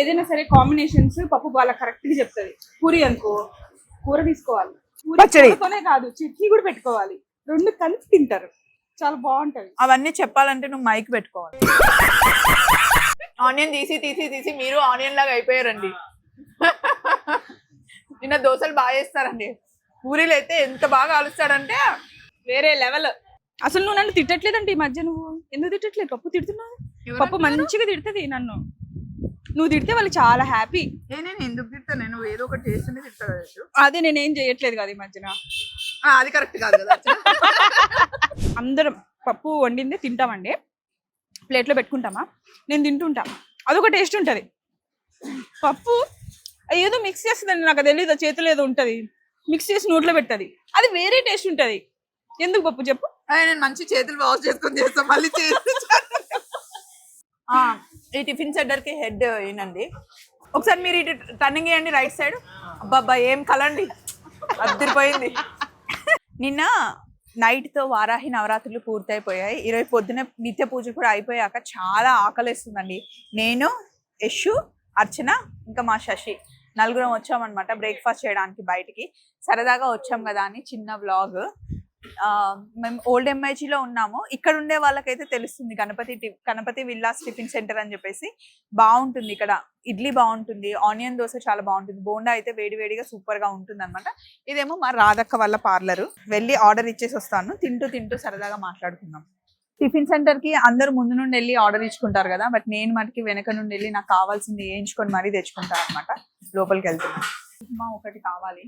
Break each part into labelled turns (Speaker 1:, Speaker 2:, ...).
Speaker 1: ఏదైనా సరే కాంబినేషన్స్ పప్పు బాగా కరెక్ట్గా చెప్తుంది. పూరి అనుకో కూర తీసుకోవాలి. పూరి
Speaker 2: పచ్చడి.
Speaker 1: కూరతోనే కాదు చట్నీ కూడా పెట్టుకోవాలి. రెండు కలిపి తింటారు. చాలా బాగుంటది.
Speaker 2: అవన్నీ చెప్పాలంటే నువ్వు మైక్ పెట్టుకోవాలి. ఆనియన్ తీసి తీసి తీసి మీరు ఆనియన్ లాగా అయిపోయారండి. నిన్న దోశలు బాగా చేస్తారండి. పూరీలు అయితే ఎంత బాగా ఆలుస్తాడంటే
Speaker 1: వేరే లెవెల్ అసలు నువ్వు నన్ను తిట్టట్లేదండి ఈ మధ్య నువ్వు. ఎందుకు తిట్టట్లేదు? పప్పు తిడుతున్నావు? పప్పు మంచిగా తిడుతుంది నన్ను. నువ్వు తిడితే వాళ్ళు చాలా హ్యాపీ.
Speaker 2: ఏ నేను ఎందుకు తిడతాను నేను ఏదో ఒకటి చేస్తుంటే తిడతాను
Speaker 1: అదే నేనేం చేయట్లేదు కదా ఈ మధ్యన.
Speaker 2: అది కరెక్ట్ కాదు కదా
Speaker 1: అందరం పప్పు వండింది తింటామండి. ప్లేట్లో పెట్టుకుంటామా? నేను తింటుంటా. అదొక టేస్ట్ ఉంటుంది. పప్పు ఏదో మిక్స్ చేస్తుందండి నాకు తెలియదు చేతిలో ఏదో ఉంటుంది. మిక్స్ చేసి నోట్లో పెడుతుంది. అది వేరే టేస్ట్ ఉంటుంది. ఎందుకు పప్పు చెప్పు?
Speaker 2: నేను మంచి చేతులు వాష్ చేసుకొని చేస్తాను మళ్ళీ చేసి ఈ టిఫిన్ సెంటర్కి హెడ్ ఏనండి ఒకసారి మీరు ఇటు టర్నింగ్ వేయండి రైట్ సైడ్. అబ్బాబ్బా ఏం కలండి. అద్దరిపోయింది. నిన్న నైట్తో వారాహి నవరాత్రులు పూర్తయిపోయాయి. ఈరోజు పొద్దున నిత్య పూజ కూడా అయిపోయాక చాలా ఆకలిస్తుందండి. నేను యశు అర్చన ఇంకా మా శశి నలుగురం వచ్చామన్నమాట. బ్రేక్ఫాస్ట్ చేయడానికి బయటికి. సరదాగా వచ్చాం కదా అని చిన్న వ్లాగ్. మేము ఓల్డ్ ఎంఐజీలో ఉన్నాము. ఇక్కడ ఉండే వాళ్ళకైతే తెలుస్తుంది. Ganapathi Ganapathi villas tiffin centre అని చెప్పేసి బాగుంటుంది ఇక్కడ. ఇడ్లీ బాగుంటుంది. ఆనియన్ దోశ చాలా బాగుంటుంది. బోండా అయితే వేడివేడిగా సూపర్గా సూపర్గా ఉంటుంది అనమాట ఇదేమో మా రాధక్క వాళ్ళ పార్లర్. వెళ్ళి ఆర్డర్ ఇచ్చేసి వస్తాను. తింటూ తింటూ సరదాగా మాట్లాడుకుందాం. టిఫిన్ సెంటర్కి అందరూ ముందు నుండి వెళ్ళి ఆర్డర్ ఇచ్చుకుంటారు కదా. బట్ నేను మటుకి వెనక నుండి వెళ్ళి నాకు కావాల్సింది వేయించుకొని మరీ తెచ్చుకుంటాను అనమాట లోపలికి వెళ్తున్నాను. ఉప్మా ఒకటి కావాలి.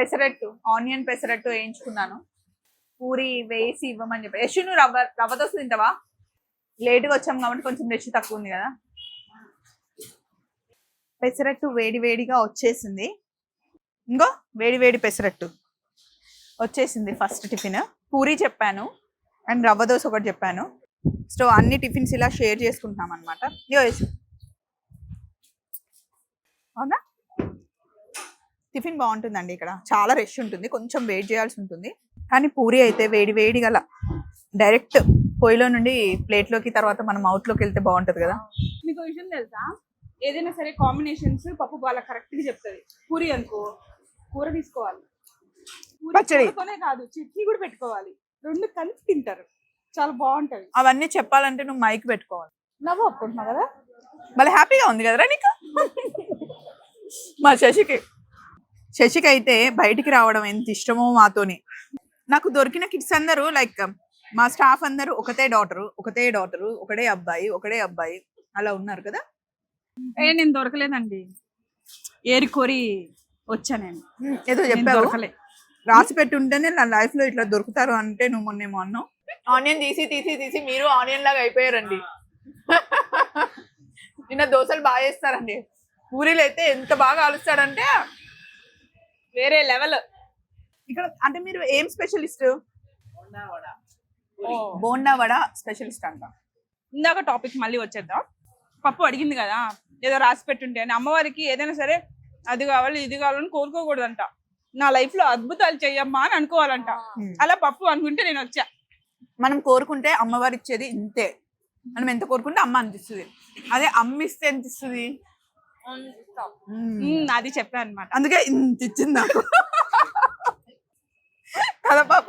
Speaker 2: పెసరట్టు ఆనియన్ పెసరట్టు వేయించుకున్నాను. పూరి వేసి ఇవ్వమని చెప్పి. యశు నువ్వు రవ్వ రవ్వ దోశ తింటావా? లేటుగా వచ్చాం కాబట్టి కొంచెం రష్ తక్కువ ఉంది కదా. పెసరట్టు వేడి వేడిగా వచ్చేసింది. ఇంకో వేడి వేడి పెసరట్టు వచ్చేసింది ఫస్ట్ టిఫిన్. పూరి చెప్పాను అండ్ రవ్వ దోశ ఒకటి చెప్పాను. సో అన్ని టిఫిన్స్ ఇలా షేర్ చేసుకుంటున్నాం అనమాట ఇగో యశు అవునా టిఫిన్ బాగుంటుందండి ఇక్కడ. చాలా రష్ ఉంటుంది. కొంచెం వెయిట్ చేయాల్సి ఉంటుంది. కానీ పూరి అయితే వేడి వేడి గల డైరెక్ట్ పొయ్యిలో నుండి ప్లేట్లోకి తర్వాత మనం అవుట్లోకి వెళ్తే బాగుంటుంది కదా.
Speaker 1: మీకు విషయం తెలుసా? ఏదైనా సరే కాంబినేషన్స్ పప్పు బాగా కరెక్ట్గా చెప్తుంది. పూరి అనుకో కూర తీసుకోవాలి. పూరి
Speaker 2: పచ్చడి.
Speaker 1: కూరతోనే కాదు చట్నీ కూడా పెట్టుకోవాలి. రెండు కలిపి తింటారు. చాలా బాగుంటది.
Speaker 2: అవన్నీ చెప్పాలంటే నువ్వు మైక్ పెట్టుకోవాలి.
Speaker 1: నవ్వు ఒప్పుకుంటున్నావు కదా?
Speaker 2: మళ్ళీ హ్యాపీగా ఉంది కదరా నీకు? మా శశికి. శశికి అయితే బయటికి రావడం ఎంత ఇష్టమో మాతోని. నాకు దొరికిన కిడ్స్ అందరూ లైక్ మా స్టాఫ్ అందరూ ఒకటే డాటరు ఒకటే డాటరు ఒకటే అబ్బాయి ఒకటే అబ్బాయి అలా ఉన్నారు కదా?
Speaker 1: ఏ నేను దొరకలేదండి. ఏరి కోరి వచ్చా నేను.
Speaker 2: ఏదో చెప్పావు.
Speaker 1: దొరకలే.
Speaker 2: రాసి పెట్టి ఉంటేనే నా లైఫ్లో ఇట్లా దొరుకుతారు అంటే నువ్వు మొన్నేమో అన్నావు. ఆనియన్ తీసి తీసి తీసి మీరు ఆనియన్ లాగా అయిపోయారండి. నిన్న దోశలు బాగా చేస్తారండి. పూరీలు అయితే ఎంత బాగా ఆలుస్తాడంటే
Speaker 1: వేరే లెవెల్.
Speaker 2: ఇక్కడ అంటే మీరు ఏం స్పెషలిస్ట్? బోండా వడ స్పెషలిస్ట్ అంట.
Speaker 1: ఇందాక టాపిక్ మళ్ళీ వచ్చేద్దాం. పప్పు అడిగింది కదా ఏదో రాసి పెట్టుంటే అని. అమ్మవారికి ఏదైనా సరే అది కావాలి ఇది కావాలని కోరుకోకూడదంట. నా లైఫ్లో అద్భుతాలు చెయ్యమ్మా అని అనుకోవాలంట.
Speaker 2: Hmm.
Speaker 1: అలా పప్పు అనుకుంటే నేను వచ్చా.
Speaker 2: మనం కోరుకుంటే అమ్మవారు ఇచ్చేది ఇంతే. మనం ఎంత కోరుకుంటే అమ్మ అనిపిస్తుంది అదే అమ్మ ఇస్తే ఎంత ఇస్తుంది?
Speaker 1: అది చెప్పా అనమాట
Speaker 2: అందుకే ఇంత ఇచ్చింది నాకు. కదా పాప?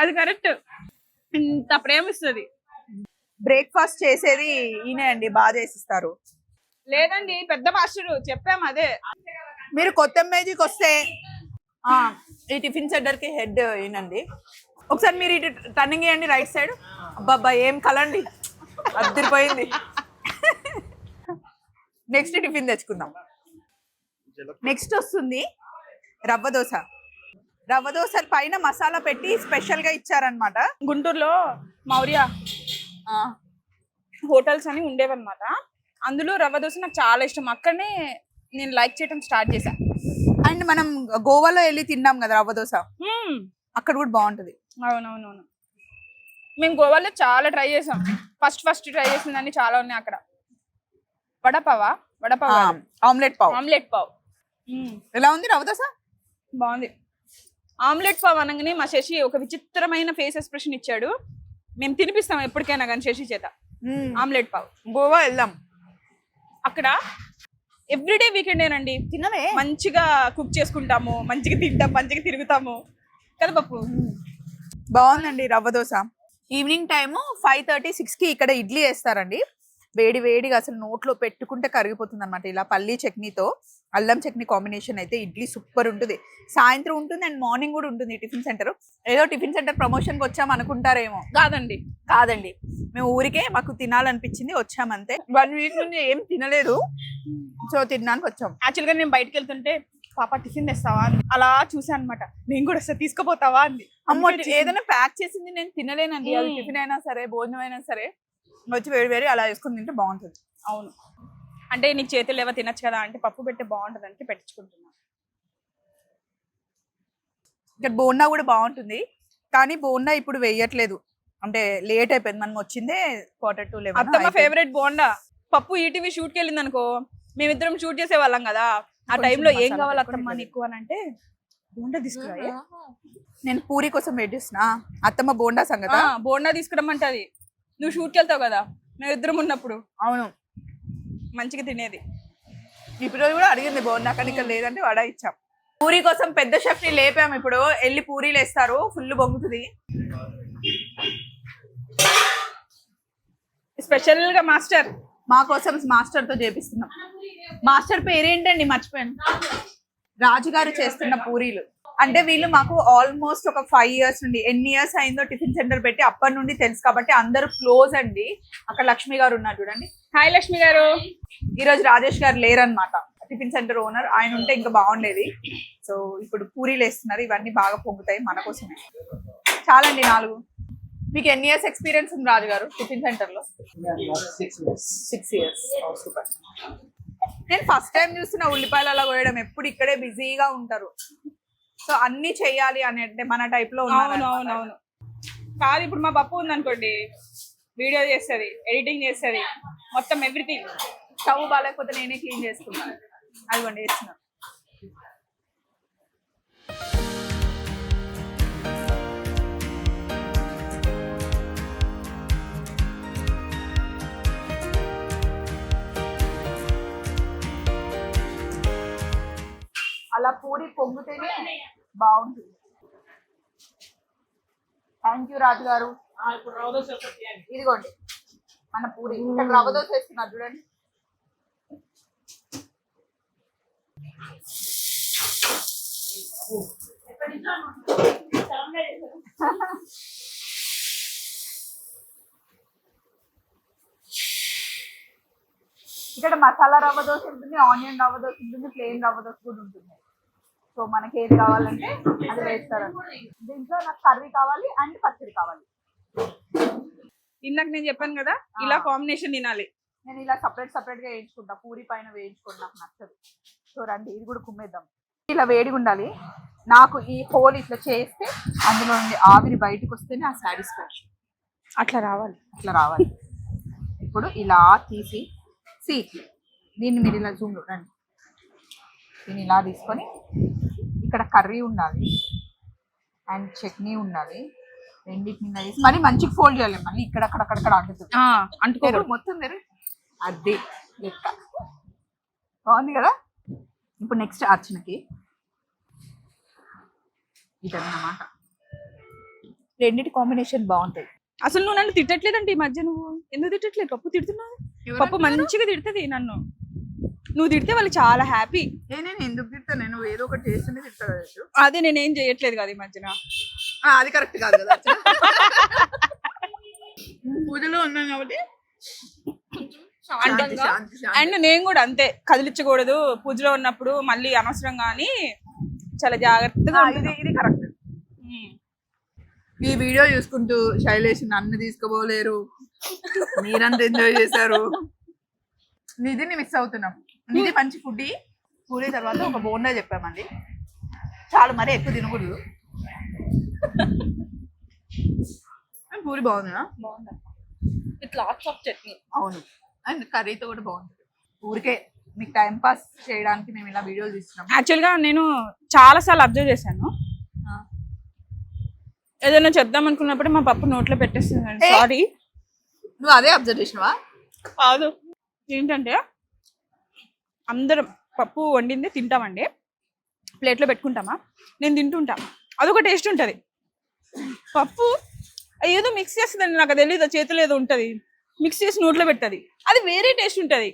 Speaker 1: అది కరెక్ట్. ఇంత ప్రేమిస్తుంది.
Speaker 2: బ్రేక్ఫాస్ట్ చేసేది ఈయనే అండి బాగా చేసిస్తారు.
Speaker 1: లేదండి పెద్ద మాస్టర్ చెప్పాం అదే.
Speaker 2: మీరు కొత్త మేజీకి వస్తే ఈ టిఫిన్ సెంటర్కి హెడ్ ఈయనండి. ఒకసారి మీరు ఇటు టర్నింగ్ చేయండి రైట్ సైడ్. అబ్బాబ్బా ఏం కలండి. అద్దరిపోయింది. నెక్స్ట్ టిఫిన్ తెచ్చుకుందాం. నెక్స్ట్ వస్తుంది రవ్వ దోశ. రవ్వ దోశ పైన మసాలా పెట్టి స్పెషల్గా ఇచ్చారనమాట
Speaker 1: గుంటూరులో మౌర్య హోటల్స్ అని ఉండేవన్నమాట. అందులో రవ్వ దోశ నాకు చాలా ఇష్టం. అక్కడనే నేను లైక్ చేయడం స్టార్ట్ చేశా.
Speaker 2: అండ్ మనం గోవాలో వెళ్ళి తిన్నాం కదా రవ్వ దోశ. అక్కడ కూడా బాగుంటది.
Speaker 1: అవునవునవును. మేము గోవాలో చాలా ట్రై చేసాం ఫస్ట్ ఫస్ట్ ట్రై చేసిన దాన్ని చాలా ఉన్నాయి అక్కడ. వడపావా? వడపావా
Speaker 2: ఆమ్లెట్ పావ్.
Speaker 1: ఆమ్లెట్ పావ్.
Speaker 2: ఎలా ఉంది రవ్వ దోశ
Speaker 1: బాగుంది. ఆమ్లెట్ పావ్ అనగానే మా శశి ఒక విచిత్రమైన ఫేస్ ఎక్స్ప్రెషన్ ఇచ్చాడు. మేము తినిపిస్తాం ఎప్పటికైనా కానీ శశి చేత. ఆమ్లెట్ పావ్.
Speaker 2: గోవా వెళ్దాం.
Speaker 1: అక్కడ ఎవ్రీడే వీకెండేనండి
Speaker 2: తినవే
Speaker 1: మంచిగా కుక్ చేసుకుంటాము మంచిగా తింటాం మంచిగా తిరుగుతాము. కదా పప్పు?
Speaker 2: బాగుందండి rava dosa. Evening time five thirty సిక్స్కి ఇక్కడ ఇడ్లీ వేస్తారండి. వేడి వేడిగా అసలు నోట్లో పెట్టుకుంటే కరిగిపోతుంది అనమాట ఇలా పల్లీ చట్నీతో అల్లం చట్నీ కాంబినేషన్ అయితే ఇడ్లీ సూపర్ ఉంటుంది. సాయంత్రం ఉంటుంది అండ్ మార్నింగ్ కూడా ఉంటుంది టిఫిన్ సెంటర్. ఏదో టిఫిన్ సెంటర్ ప్రమోషన్కి వచ్చాం అనుకుంటారేమో
Speaker 1: కాదండి.
Speaker 2: కాదండి. మేము ఊరికే మాకు తినాలనిపించింది వచ్చామంతే వన్ వీక్ నుంచి ఏం తినలేదు. సో తినడానికి వచ్చాం.
Speaker 1: యాక్చువల్గా నేను బయటకు వెళ్తుంటే పాప టిఫిన్ తెస్తావా? అని అలా చూసాను అనమాట నేను కూడా వస్తా తీసుకుపోతావా? అంది.
Speaker 2: అమ్మో ఏదైనా ప్యాక్ చేసింది నేను తినలేనండి. అది. టిఫిన్ అయినా సరే భోజనం అయినా సరే. వచ్చి వేడి వేడి అలా వేసుకుని తింటే బాగుంటుంది.
Speaker 1: అవును. అంటే నీకు చేతులు ఏవో తినచ్చు కదా అంటే పప్పు పెడితే బాగుంటుంది అంటే పెట్టించుకుంటున్నా
Speaker 2: ఇక్కడ బోండా కూడా బాగుంటుంది. కానీ బోండా ఇప్పుడు వేయట్లేదు. అంటే లేట్ అయిపోయింది. మనం వచ్చిందే క్వార్టర్ టు
Speaker 1: అత్తమ్మ
Speaker 2: లెవెన్
Speaker 1: ఫేవరెట్ బోండా. పప్పు ఈటీవీ షూట్కి వెళ్ళింది అనుకో మేమిద్దరం షూట్ చేసే వాళ్ళం కదా. ఆ టైంలో ఏం కావాలి అత్తమ్మ నీకు అని అంటే బోండా తీసుకురా?
Speaker 2: నేను పూరి కోసం వెయిట్ చేస్తున్నా. అత్తమ్మ బోండా సంగత?
Speaker 1: బోండా తీసుకురమ్మంటది. నువ్వు షూట్కి వెళ్తావు కదా? మేము ఇద్దరం ఉన్నప్పుడు.
Speaker 2: అవును.
Speaker 1: మంచిగా తినేది.
Speaker 2: ఇప్పుడు రోజు కూడా అడిగింది బోండా కానీ ఇక్కడ లేదంటే వడ ఇచ్చాం. పూరి కోసం పెద్ద షెఫ్ని లేపాము ఇప్పుడు. వెళ్ళి పూరీలు వేస్తారు ఫుల్ బొంగుతుంది.
Speaker 1: స్పెషల్గా మాస్టర్.
Speaker 2: మా కోసం మాస్టర్తో చేపిస్తున్నాం. మాస్టర్ పేరేంటండి? మర్చిపోయాను. రాజుగారు చేస్తున్న పూరీలు. అంటే వీళ్ళు మాకు ఆల్మోస్ట్ ఒక ఫైవ్ ఇయర్స్ నుండి ఎన్ని ఇయర్స్ అయిందో టిఫిన్ సెంటర్ పెట్టి అప్పటి నుండి తెలుసు కాబట్టి అందరూ క్లోజ్ అండి. అక్కడ లక్ష్మి గారు ఉన్నారు చూడండి.
Speaker 1: హాయ్ లక్ష్మి గారు.
Speaker 2: ఈ రోజు రాజేష్ గారు లేరనమాట టిఫిన్ సెంటర్ ఓనర్ ఆయన ఉంటే ఇంకా బాగుండేది. సో ఇప్పుడు పూరీలు వేస్తున్నారు. ఇవన్నీ బాగా పొంగుతాయి మన కోసమే. చాలండి నాలుగు. మీకు ఎన్ని ఇయర్స్ ఎక్స్పీరియన్స్ ఉంది రాజు గారు టిఫిన్
Speaker 3: సెంటర్లో.
Speaker 2: సిక్స్ ఇయర్స్ సూపర్ నేను ఫస్ట్ టైం చూస్తున్న ఉల్లిపాయలు అలా కోయడం. ఎప్పుడు ఇక్కడే బిజీగా ఉంటారు. సో అన్ని చెయ్యాలి అని అంటే మన
Speaker 1: టైప్లో అవునవును కాదు ఇప్పుడు మా పప్పు ఉందనుకోండి వీడియో చేస్తుంది ఎడిటింగ్ చేస్తుంది మొత్తం ఎవ్రీథింగ్
Speaker 2: స్టవ్ బాగాలేకపోతే నేనే క్లీన్ చేసుకున్నాను అదిగోండి చేస్తున్నాను అలా పూరి పొంగితేనే బాగుంటుంది థ్యాంక్ యూ రాజు గారు. ఇదిగోండి. మన పూరి. ఇక్కడ రవ్వ దోశ వేస్తున్నారు చూడండి. ఇక్కడ మసాలా రవ్వ దోశ ఉంటుంది ఆనియన్ రవ్వ దోశ ఉంటుంది ప్లెయిన్ రవ్వ దోశ కూడా ఉంటుంది. సో మనకి ఏది కావాలంటే అది వేస్తారు. దీంట్లో నాకు కర్రీ కావాలి అండ్ పచ్చడి కావాలి.
Speaker 1: ఇందాక నేను చెప్పాను కదా ఇలా కాంబినేషన్ తినాలి.
Speaker 2: నేను ఇలా సపరేట్ సపరేట్గా వేయించుకుంటా. పూరి పైన వేయించుకోండి నాకు నచ్చదు. సో రండి ఇది కూడా కుమ్మేద్దాం. ఇలా వేడిగా ఉండాలి. నాకు ఈ హోల్ ఇట్లా చేస్తే అందులో నుండి ఆవిరి బయటకు వస్తేనే ఆ సాటిస్ఫాక్షన్
Speaker 1: అట్లా రావాలి.
Speaker 2: అట్లా రావాలి. ఇప్పుడు ఇలా తీసి సీ దీన్ని మీరు ఇలా జూమ్ రండి. దీన్ని ఇలా తీసుకొని ఇక్కడ కర్రీ ఉండాలి అండ్ చట్నీ ఉండాలి రెండింటిని వేసి మరి మంచిగా ఫోల్డ్ చేయాలి. మళ్ళీ ఇక్కడ అక్కడ అక్కడ అంటుతుంది.
Speaker 1: అంటుకోరు
Speaker 2: మొత్తం తెరు అది లెక్క. బాగుంది కదా? ఇప్పుడు నెక్స్ట్ అర్చనకి. ఇదన్నమాట. రెండిటి కాంబినేషన్ బాగుంటాయి.
Speaker 1: అసలు నువ్వు నన్ను తిట్టట్లేదంటే ఈ మధ్య నువ్వు ఎందుకు తిట్టట్లేదు? పప్పు తిడుతున్నావు? పప్పు మంచిగా తిడుతుంది నన్ను. నువ్వు తిడితే వాళ్ళు చాలా హ్యాపీ
Speaker 2: నేను ఎందుకు తిడతా నేను ఏదో ఒకటి చేస్తూనే తిడతా.
Speaker 1: అదే నేనేం చేయట్లేదు కదా ఈ మధ్యన
Speaker 2: అది కరెక్ట్ కాదు కదా. పూజలో ఉన్నాం కాబట్టి.
Speaker 1: అండ్ నేను కూడా అంతే కదిలించకూడదు పూజలో ఉన్నప్పుడు మళ్ళీ అనవసరంగా అని చాలా జాగ్రత్తగా.
Speaker 2: ఇది కరెక్ట్. ఈ వీడియో చూసుకుంటూ శైలేష్ నన్ను తీసుకుపోలేరు మీరంతా ఎంజాయ్ చేశారు నిధిని మిస్ అవుతున్నాం నిధి మంచి ఫుడ్ పూరి తర్వాత ఒక బోండా చెప్పామండి. చాలు మరి ఎక్కువ తినకూడదు. పూరి బాగుందా?
Speaker 1: బాగుందా? With lots of chutney.
Speaker 2: అవును. అండ్ కర్రీతో కూడా బాగుంటుంది ఊరికే మీకు టైం పాస్ చేయడానికి మేము ఇలా వీడియోలు తీస్తున్నాం.
Speaker 1: యాక్చువల్గా నేను చాలా సార్లు అబ్జర్వ్ చేశాను ఏదైనా చెప్దాం అనుకున్నప్పుడు మా పప్పు నోట్లో పెట్టేస్తుంది? సారీ
Speaker 2: నువ్వు అదే అబ్జర్వ్ చేసినవా?
Speaker 1: కాదు. ఏంటంటే అందరం పప్పు వండింది తింటామండి. ప్లేట్లో పెట్టుకుంటామా? నేను తింటుంటా. అదొక టేస్ట్ ఉంటుంది. పప్పు ఏదో మిక్స్ చేస్తుందండి నాకు తెలియదు చేతిలో ఏదో ఉంటుంది. మిక్స్ చేసి నోట్లో పెడుతుంది. అది వేరే టేస్ట్ ఉంటుంది.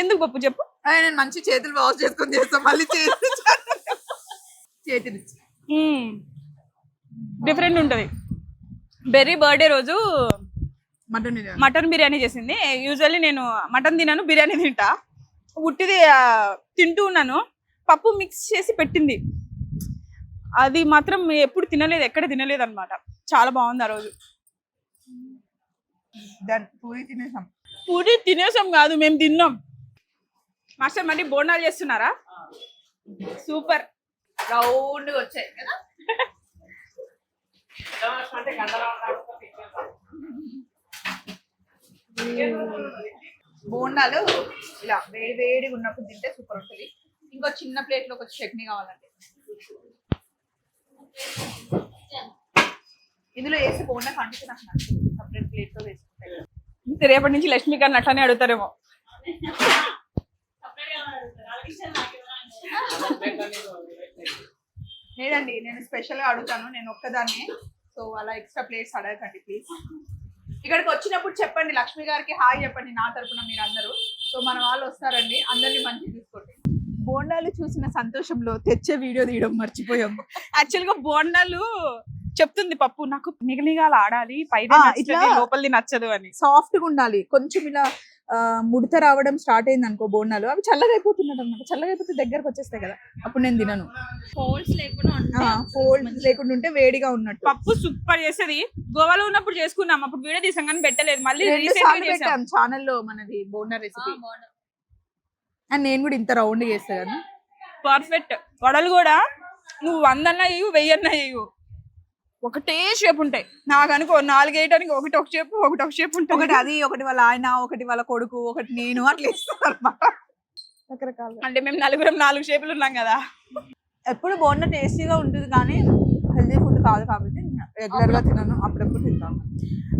Speaker 1: ఎందుకు పప్పు చెప్పు?
Speaker 2: నేను మంచి చేతులు వాష్ చేసుకొని చేస్తాం మళ్ళీ చేతులు చేతి
Speaker 1: డిఫరెంట్ ఉంటుంది. బెర్రీ బర్త్డే రోజు
Speaker 2: మటన్ బిర్యానీ.
Speaker 1: మటన్ బిర్యానీ చేసింది. యూజువల్లీ నేను మటన్ తినాను బిర్యానీ తింటా. ఉట్టిది తింటూ ఉన్నాను. పప్పు మిక్స్ చేసి పెట్టింది. అది మాత్రం ఎప్పుడు తినలేదు ఎక్కడ తినలేదు అనమాట చాలా బాగుంది ఆ రోజు.
Speaker 2: పూరి తినేసాం.
Speaker 1: పూరి తినేసాం కాదు మేము తిన్నాం. మాస్టర్ మళ్ళీ బోనాలు చేస్తున్నారా? సూపర్.
Speaker 2: రౌండ్ వచ్చాయి. కదా? బోండాలు ఇలా వేడి వేడిగా ఉన్నప్పుడు తింటే సూపర్ ఉంటుంది. ఇంకో చిన్న ప్లేట్లో ఒక చట్నీ కావాలండి. ఇందులో వేసి బోండా కంటే నాకు నచ్చదు. సపరేట్ ప్లేట్లో వేసుకుంటాయి
Speaker 1: రేపటి నుంచి లక్ష్మీ గారిని అట్లానే అడుగుతారేమో.
Speaker 2: లేదండి నేను స్పెషల్గా అడుగుతాను. నేను ఒక్కదాన్ని. సో అలా ఎక్స్ట్రా ప్లేట్స్ అడగకండి ప్లీజ్ ఇక్కడికి వచ్చినప్పుడు చెప్పండి లక్ష్మి గారికి హాయ్ చెప్పండి నా తరపున మీరు అందరూ సో మన వాళ్ళు వస్తారండి అందరినీ మంచిగా చూసుకోండి. బోండాలు చూసిన సంతోషంలో తెచ్చే వీడియో తీయడం మర్చిపోయాం.
Speaker 1: యాక్చువల్గా బోండాలు చెప్తుంది పప్పు నాకు నిగనిగాలు ఆడాలి పైన లోపలిది నచ్చదు అని.
Speaker 2: సాఫ్ట్గా ఉండాలి కొంచెం ఇలా ముడత రావడం స్టార్ట్ అయింది అనుకో బోండాలు అవి చల్లగా అయిపోతున్నాడు అనమాట చల్లగా అయిపోతే దగ్గరకు వచ్చేస్తాయి కదా. అప్పుడు నేను తినను.
Speaker 3: హోల్స్ లేకుండా ఉంటే
Speaker 2: ఫోల్డ్ లేకుండా ఉంటే వేడిగా ఉన్నట్టు.
Speaker 1: పప్పు సూపర్ చేసేది. గోవాలో ఉన్నప్పుడు చేసుకున్నాం. అప్పుడు వీడియో తీసాం కానీ పెట్టలేదు. మళ్ళీ
Speaker 2: పెట్టాం ఛానల్లో మనది బోండా రెసిపీ అండ్ నేను కూడా ఇంత రౌండ్ చేస్తా కదా.
Speaker 1: పర్ఫెక్ట్. వడలు కూడా నువ్వు వందన్నా వేయు వెయ్యన్నా వేయు ఒకటే షేప్ ఉంటాయి. నాకు అనుకో నాలుగు వేయడానికి ఒకటి ఒక షేప్ ఒకటి ఒక షేప్
Speaker 2: ఒకటి
Speaker 1: ఉంటుంది
Speaker 2: అది ఒకటి వాళ్ళ ఆయన ఒకటి వాళ్ళ కొడుకు ఒకటి నేను అట్లా ఇస్తాను రకరకాల.
Speaker 1: అంటే మేము నలుగురం నాలుగు షేపులు ఉన్నాం కదా.
Speaker 2: ఎప్పుడు బోండా టేస్టీగా ఉంటుంది కానీ హెల్దీ ఫుడ్ కాదు కాబట్టి రెగ్యులర్గా తినను అప్పుడప్పుడు తింటాను.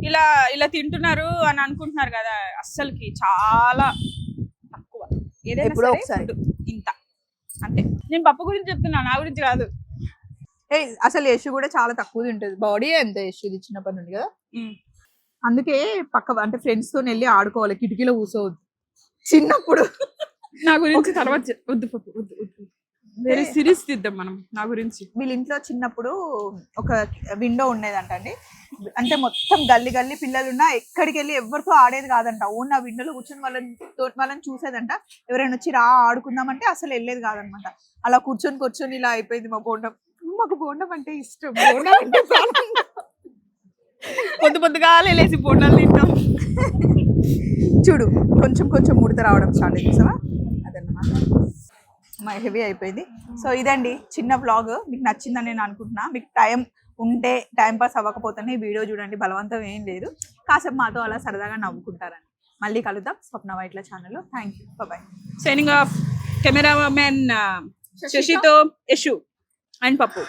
Speaker 1: ఇలా ఇలా తింటున్నారు అని అనుకుంటున్నారు కదా అస్సలకి చాలా తక్కువ. ఏదైనా ఇంత. అంతే. నేను పప్పు గురించి చెప్తున్నా నా గురించి కాదు.
Speaker 2: అసలు యశు కూడా చాలా తక్కువ తింటది. బాడీ ఎంత యశు చిన్నప్పటి నుండి కదా. అందుకే పక్క అంటే ఫ్రెండ్స్తో వెళ్ళి ఆడుకోవాలి కిటికీలో కూర్చోవద్దు చిన్నప్పుడు.
Speaker 1: నా గురించి తర్వాత వద్దు పప్పు వద్దు వద్దు. వేరే సిరీస్ తీద్దాం మనం నా గురించి.
Speaker 2: వీళ్ళ ఇంట్లో చిన్నప్పుడు ఒక విండో ఉండేదంట అండి. అంటే మొత్తం గల్లి గల్లి పిల్లలు ఉన్నా ఎక్కడికి వెళ్ళి ఎవరితో ఆడేది కాదంట. ఓన్ ఆ విండోలో కూర్చొని వాళ్ళని వాళ్ళని చూసేదంట. ఎవరైనా వచ్చి రా ఆడుకుందామంటే అసలు వెళ్ళేది కాదనమాట. అలా కూర్చొని కూర్చొని ఇలా అయిపోయింది మా బోండం మాకు బోండం అంటే ఇష్టం. బోండం అంటే.
Speaker 1: పొద్దు పొద్దుగా లేసి బోండాలు తింటాం.
Speaker 2: చూడు కొంచెం కొంచెం ముడత రావడం స్టార్ట్ చూసావా? అదన్నమాట. మా హెవీ అయిపోయింది. సో ఇదండి చిన్న వ్లాగ్ మీకు నచ్చిందని నేను అనుకుంటున్నా. మీకు టైం ఉంటే టైం పాస్ అవ్వకపోతేనే ఈ వీడియో చూడండి. బలవంతం ఏం లేదు. కాసేపు మాతో అలా సరదాగా నవ్వుకుంటారని. మళ్ళీ కలుద్దాం. స్వప్న వైట్ల ఛానల్లో thank you bye
Speaker 1: signing off cameraman శశితో Yashu. And పప్పు